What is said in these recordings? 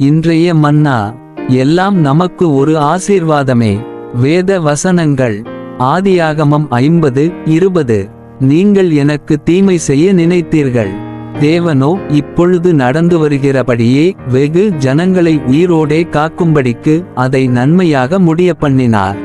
இன்றைய மன்னா எல்லாம் நமக்கு ஒரு ஆசீர்வாதமே. வேத வசனங்கள் ஆதியாகமம் ஐம்பது இருபது. நீங்கள் எனக்கு தீமை செய்ய நினைத்தீர்கள். தேவனோ இப்பொழுது நடந்து வருகிறபடியே வெகு ஜனங்களை உயிரோடே காக்கும்படிக்கு அதை நன்மையாக முடிய பண்ணினார்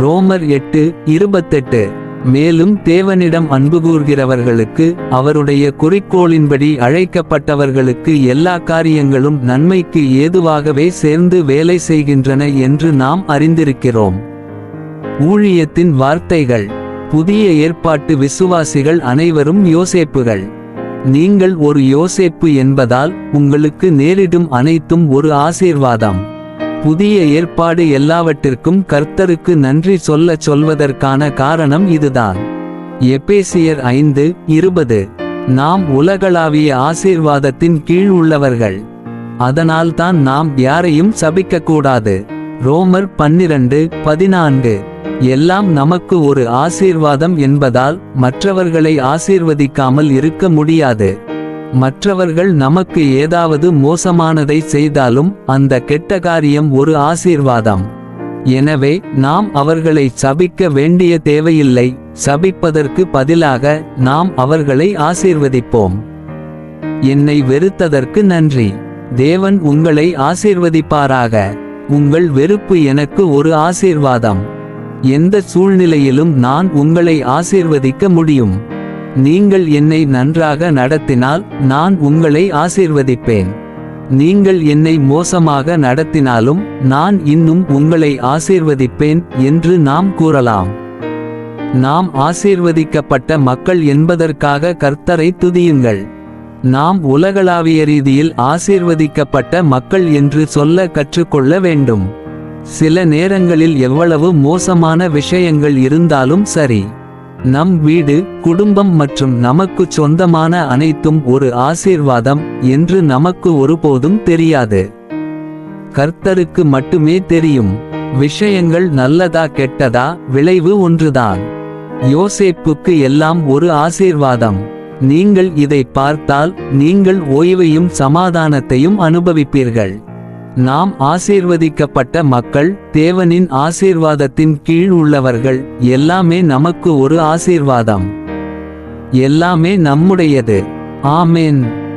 ரோமர் எட்டு இருபத்தெட்டு. மேலும் தேவனிடம் அன்பு கூர்கிறவர்களுக்கு அவருடைய குறிக்கோளின்படி அழைக்கப்பட்டவர்களுக்கு எல்லா காரியங்களும் நன்மைக்கு ஏதுவாகவே சேர்ந்து வேலை செய்கின்றன என்று நாம் அறிந்திருக்கிறோம். ஊழியத்தின் வார்த்தைகள் புதிய ஏற்பாட்டு விசுவாசிகள் அனைவரும் யோசேப்புகள். நீங்கள் ஒரு யோசேப்பு என்பதால் உங்களுக்கு நேரிடும் அனைத்தும் ஒரு ஆசீர்வாதம். புதிய ஏற்பாடு எல்லாவற்றிற்கும் கர்த்தருக்கு நன்றி சொல்லச் சொல்வதற்கான காரணம் இதுதான். எபேசியர் ஐந்து இருபது. நாம் உலகளாவிய ஆசீர்வாதத்தின் கீழ் உள்ளவர்கள். அதனால்தான் நாம் யாரையும் சபிக்கக்கூடாது. ரோமர் பன்னிரண்டு பதினான்கு. எல்லாம் நமக்கு ஒரு ஆசீர்வாதம் என்பதால் மற்றவர்களை ஆசீர்வதிக்காமல் இருக்க முடியாது. மற்றவர்கள் நமக்கு ஏதாவது மோசமானதை செய்தாலும் அந்த கெட்ட காரியம் ஒரு ஆசீர்வாதம். எனவே நாம் அவர்களை சபிக்க வேண்டிய தேவையில்லை. சபிப்பதற்கு பதிலாக நாம் அவர்களை ஆசீர்வதிப்போம். என்னை வெறுத்ததற்கு நன்றி. தேவன் உங்களை ஆசீர்வதிப்பாராக. உங்கள் வெறுப்பு எனக்கு ஒரு ஆசீர்வாதம். எந்த சூழ்நிலையிலும் நான் உங்களை ஆசீர்வதிக்க முடியும். நீங்கள் என்னை நன்றாக நடத்தினால் நான் உங்களை ஆசீர்வதிப்பேன். நீங்கள் என்னை மோசமாக நடத்தினாலும் நான் இன்னும் உங்களை ஆசீர்வதிப்பேன் என்று நாம் கூறலாம். நாம் ஆசீர்வதிக்கப்பட்ட மக்கள் என்பதற்காக கர்த்தரை துதியுங்கள். நாம் உலகளாவிய ரீதியில் ஆசீர்வதிக்கப்பட்ட மக்கள் என்று சொல்ல கற்றுக்கொள்ள வேண்டும். சில நேரங்களில் எவ்வளவு மோசமான விஷயங்கள் இருந்தாலும் சரி. நம் வீடு குடும்பம் மற்றும் நமக்கு சொந்தமான அனைத்தும் ஒரு ஆசீர்வாதம் என்று நமக்கு ஒருபோதும் தெரியாது. கர்த்தருக்கு மட்டுமே தெரியும் விஷயங்கள் நல்லதா கெட்டதா விளைவு ஒன்றுதான். யோசேப்புக்கு எல்லாம் ஒரு ஆசீர்வாதம். நீங்கள் இதை பார்த்தால் நீங்கள் ஓய்வையும் சமாதானத்தையும் அனுபவிப்பீர்கள். நாம் ஆசீர்வதிக்கப்பட்ட மக்கள் தேவனின் ஆசீர்வாதத்தின் கீழ் உள்ளவர்கள் எல்லாமே நமக்கு ஒரு ஆசீர்வாதம். எல்லாமே நம்முடையது. ஆமேன்.